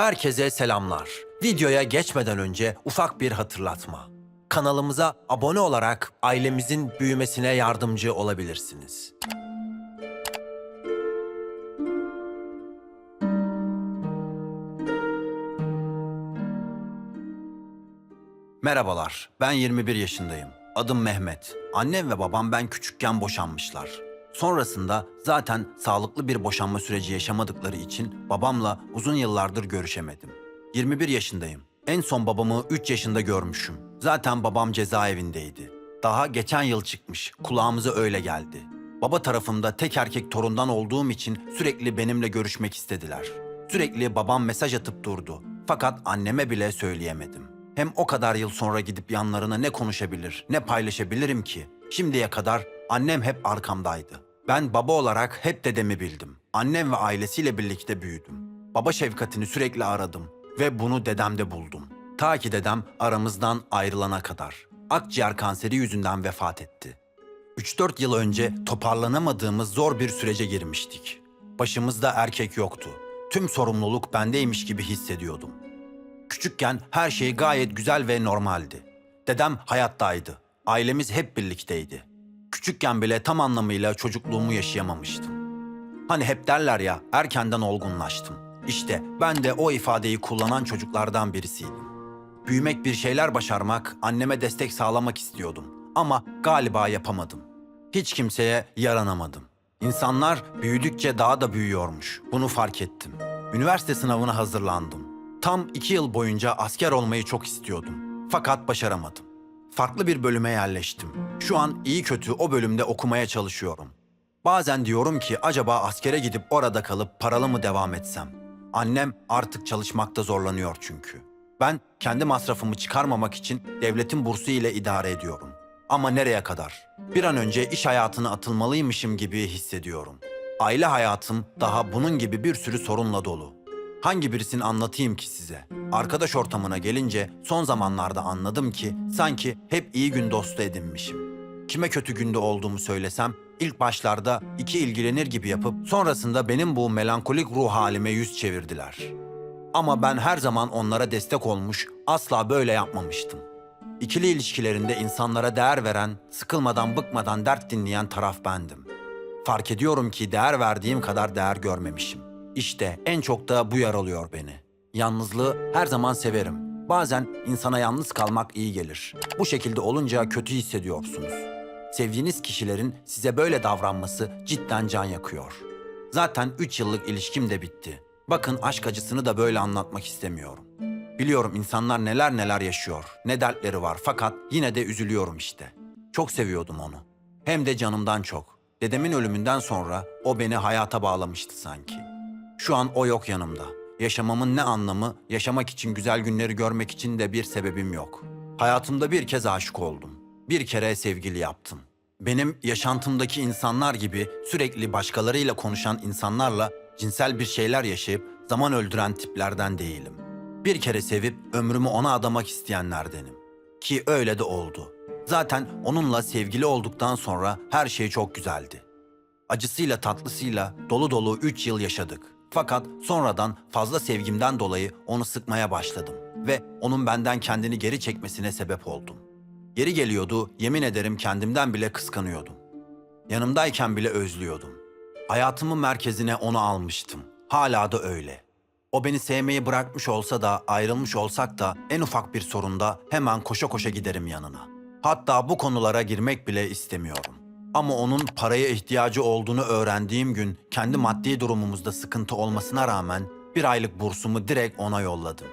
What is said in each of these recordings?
Herkese selamlar. Videoya geçmeden önce ufak bir hatırlatma. Kanalımıza abone olarak ailemizin büyümesine yardımcı olabilirsiniz. Merhabalar, ben 21 yaşındayım. Adım Mehmet. Annem ve babam ben küçükken boşanmışlar. Sonrasında zaten sağlıklı bir boşanma süreci yaşamadıkları için babamla uzun yıllardır görüşemedim. 21 yaşındayım. En son babamı 3 yaşında görmüşüm. Zaten babam cezaevindeydi. Daha geçen yıl çıkmış. Kulağımıza öyle geldi. Baba tarafımda tek erkek torundan olduğum için sürekli benimle görüşmek istediler. Sürekli babam mesaj atıp durdu. Fakat anneme bile söyleyemedim. Hem o kadar yıl sonra gidip yanlarına ne konuşabilir, ne paylaşabilirim ki? Şimdiye kadar annem hep arkamdaydı. Ben baba olarak hep dedemi bildim. Annem ve ailesiyle birlikte büyüdüm. Baba şefkatini sürekli aradım ve bunu dedemde buldum. Ta ki dedem aramızdan ayrılana kadar. Akciğer kanseri yüzünden vefat etti. 3-4 yıl önce toparlanamadığımız zor bir sürece girmiştik. Başımızda erkek yoktu. Tüm sorumluluk bendeymiş gibi hissediyordum. Küçükken her şey gayet güzel ve normaldi. Dedem hayattaydı. Ailemiz hep birlikteydi. Küçükken bile tam anlamıyla çocukluğumu yaşayamamıştım. Hani hep derler ya erkenden olgunlaştım. İşte ben de o ifadeyi kullanan çocuklardan birisiydim. Büyümek bir şeyler başarmak, anneme destek sağlamak istiyordum. Ama galiba yapamadım. Hiç kimseye yaranamadım. İnsanlar büyüdükçe daha da büyüyormuş. Bunu fark ettim. Üniversite sınavına hazırlandım. Tam iki yıl boyunca asker olmayı çok istiyordum. Fakat başaramadım. Farklı bir bölüme yerleştim. Şu an iyi kötü o bölümde okumaya çalışıyorum. Bazen diyorum ki acaba askere gidip orada kalıp paralı mı devam etsem? Annem artık çalışmakta zorlanıyor çünkü. Ben kendi masrafımı çıkarmamak için devletin bursu ile idare ediyorum. Ama nereye kadar? Bir an önce iş hayatına atılmalıymışım gibi hissediyorum. Aile hayatım daha bunun gibi bir sürü sorunla dolu. Hangi birisini anlatayım ki size? Arkadaş ortamına gelince son zamanlarda anladım ki sanki hep iyi gün dostu edinmişim. Kime kötü günde olduğumu söylesem ilk başlarda iki ilgilenir gibi yapıp sonrasında benim bu melankolik ruh halime yüz çevirdiler. Ama ben her zaman onlara destek olmuş, asla böyle yapmamıştım. İkili ilişkilerinde insanlara değer veren, sıkılmadan bıkmadan dert dinleyen taraf bendim. Fark ediyorum ki değer verdiğim kadar değer görmemişim. İşte en çok da bu yaralıyor beni. Yalnızlığı her zaman severim. Bazen insana yalnız kalmak iyi gelir. Bu şekilde olunca kötü hissediyorsunuz. Sevdiğiniz kişilerin size böyle davranması cidden can yakıyor. Zaten 3 yıllık ilişkim de bitti. Bakın aşk acısını da böyle anlatmak istemiyorum. Biliyorum insanlar neler neler yaşıyor, ne dertleri var fakat yine de üzülüyorum işte. Çok seviyordum onu. Hem de canımdan çok. Dedemin ölümünden sonra o beni hayata bağlamıştı sanki. Şu an o yok yanımda. Yaşamamın ne anlamı, yaşamak için güzel günleri görmek için de bir sebebim yok. Hayatımda bir kez aşık oldum. Bir kere sevgili yaptım. Benim yaşantımdaki insanlar gibi sürekli başkalarıyla konuşan insanlarla cinsel bir şeyler yaşayıp zaman öldüren tiplerden değilim. Bir kere sevip ömrümü ona adamak isteyenlerdenim. Ki öyle de oldu. Zaten onunla sevgili olduktan sonra her şey çok güzeldi. Acısıyla tatlısıyla dolu dolu 3 yıl yaşadık. Fakat sonradan fazla sevgimden dolayı onu sıkmaya başladım ve onun benden kendini geri çekmesine sebep oldum. Yeri geliyordu, yemin ederim kendimden bile kıskanıyordum. Yanımdayken bile özlüyordum. Hayatımın merkezine onu almıştım. Hala da öyle. O beni sevmeyi bırakmış olsa da ayrılmış olsak da en ufak bir sorunda hemen koşa koşa giderim yanına. Hatta bu konulara girmek bile istemiyorum. Ama onun paraya ihtiyacı olduğunu öğrendiğim gün kendi maddi durumumuzda sıkıntı olmasına rağmen bir aylık bursumu direkt ona yolladım.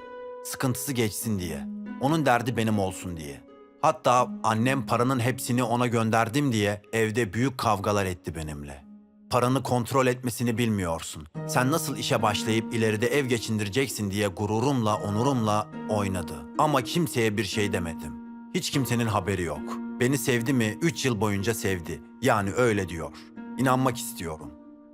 Sıkıntısı geçsin diye. Onun derdi benim olsun diye. Hatta annem paranın hepsini ona gönderdim diye evde büyük kavgalar etti benimle. Paranı kontrol etmesini bilmiyorsun. Sen nasıl işe başlayıp ileride ev geçindireceksin diye gururumla, onurumla oynadı. Ama kimseye bir şey demedim. Hiç kimsenin haberi yok. Beni sevdi mi 3 yıl boyunca sevdi. Yani öyle diyor. İnanmak istiyorum.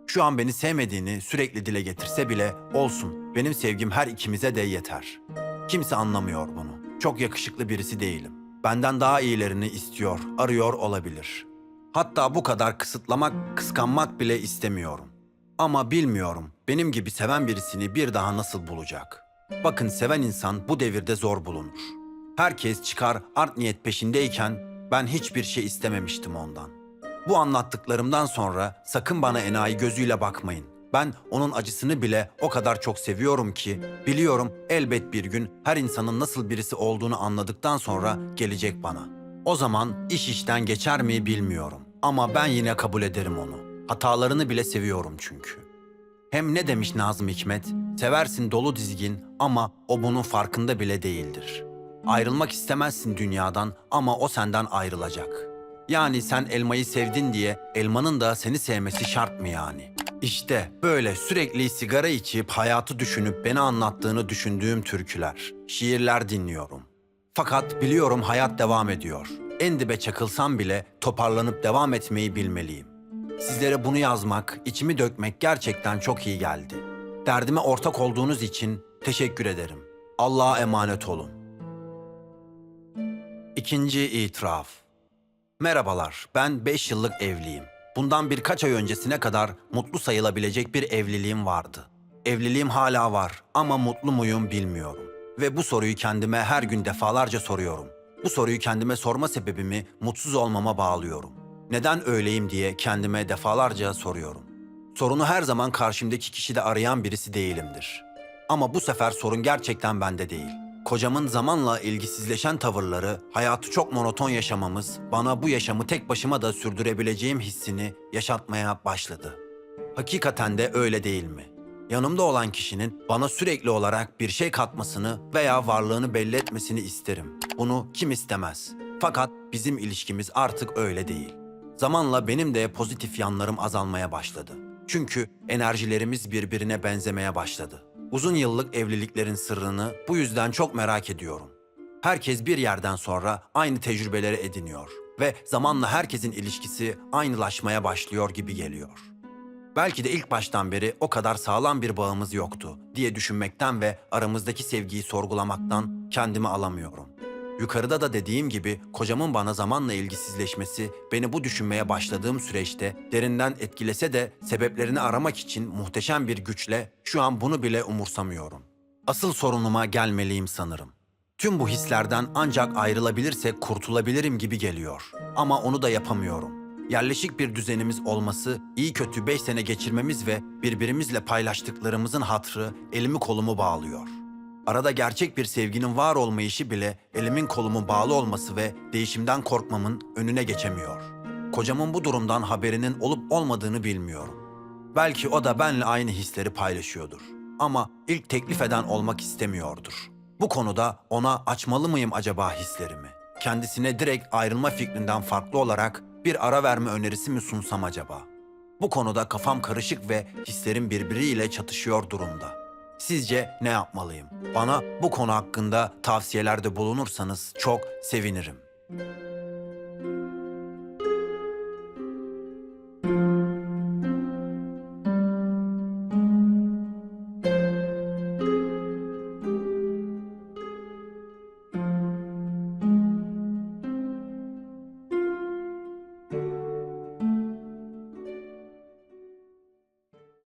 Şu an beni sevmediğini sürekli dile getirse bile olsun. Benim sevgim her ikimize de yeter. Kimse anlamıyor bunu. Çok yakışıklı birisi değilim. Benden daha iyilerini istiyor, arıyor olabilir. Hatta bu kadar kısıtlamak, kıskanmak bile istemiyorum. Ama bilmiyorum benim gibi seven birisini bir daha nasıl bulacak. Bakın seven insan bu devirde zor bulunur. Herkes çıkar art niyet peşindeyken ben hiçbir şey istememiştim ondan. Bu anlattıklarımdan sonra sakın bana enayi gözüyle bakmayın. Ben onun acısını bile o kadar çok seviyorum ki biliyorum elbet bir gün her insanın nasıl birisi olduğunu anladıktan sonra gelecek bana. O zaman iş işten geçer mi bilmiyorum ama ben yine kabul ederim onu. Hatalarını bile seviyorum çünkü. Hem ne demiş Nazım Hikmet? Seversin dolu dizgin ama o bunun farkında bile değildir. Ayrılmak istemezsin dünyadan ama o senden ayrılacak. Yani sen elmayı sevdin diye elmanın da seni sevmesi şart mı yani? İşte böyle sürekli sigara içip hayatı düşünüp beni anlattığını düşündüğüm türküler, şiirler dinliyorum. Fakat biliyorum hayat devam ediyor. En dibe çakılsam bile toparlanıp devam etmeyi bilmeliyim. Sizlere bunu yazmak, içimi dökmek gerçekten çok iyi geldi. Derdime ortak olduğunuz için teşekkür ederim. Allah'a emanet olun. İkinci itiraf. Merhabalar, ben 5 yıllık evliyim. Bundan birkaç ay öncesine kadar mutlu sayılabilecek bir evliliğim vardı. Evliliğim hala var ama mutlu muyum bilmiyorum. Ve bu soruyu kendime her gün defalarca soruyorum. Bu soruyu kendime sorma sebebimi mutsuz olmama bağlıyorum. Neden öyleyim diye kendime defalarca soruyorum. Sorunu her zaman karşımdaki kişide arayan birisi değilimdir. Ama bu sefer sorun gerçekten bende değil. Kocamın zamanla ilgisizleşen tavırları, hayatı çok monoton yaşamamız bana bu yaşamı tek başıma da sürdürebileceğim hissini yaşatmaya başladı. Hakikaten de öyle değil mi? Yanımda olan kişinin bana sürekli olarak bir şey katmasını veya varlığını belli etmesini isterim. Bunu kim istemez? Fakat bizim ilişkimiz artık öyle değil. Zamanla benim de pozitif yanlarım azalmaya başladı. Çünkü enerjilerimiz birbirine benzemeye başladı. Uzun yıllık evliliklerin sırrını bu yüzden çok merak ediyorum. Herkes bir yerden sonra aynı tecrübeleri ediniyor ve zamanla herkesin ilişkisi aynılaşmaya başlıyor gibi geliyor. Belki de ilk baştan beri o kadar sağlam bir bağımız yoktu diye düşünmekten ve aramızdaki sevgiyi sorgulamaktan kendimi alamıyorum. Yukarıda da dediğim gibi kocamın bana zamanla ilgisizleşmesi beni bu düşünmeye başladığım süreçte derinden etkilese de sebeplerini aramak için muhteşem bir güçle şu an bunu bile umursamıyorum. Asıl sorunuma gelmeliyim sanırım. Tüm bu hislerden ancak ayrılabilirsek kurtulabilirim gibi geliyor. Ama onu da yapamıyorum. Yerleşik bir düzenimiz olması, iyi kötü beş sene geçirmemiz ve birbirimizle paylaştıklarımızın hatrı elimi kolumu bağlıyor. Arada gerçek bir sevginin var olmayışı bile elimin kolumun bağlı olması ve değişimden korkmamın önüne geçemiyor. Kocamın bu durumdan haberinin olup olmadığını bilmiyorum. Belki o da benle aynı hisleri paylaşıyordur. Ama ilk teklif eden olmak istemiyordur. Bu konuda ona açmalı mıyım acaba hislerimi? Kendisine direkt ayrılma fikrinden farklı olarak bir ara verme önerisi mi sunsam acaba? Bu konuda kafam karışık ve hislerim birbiriyle çatışıyor durumda. Sizce ne yapmalıyım? Bana bu konu hakkında tavsiyelerde bulunursanız çok sevinirim.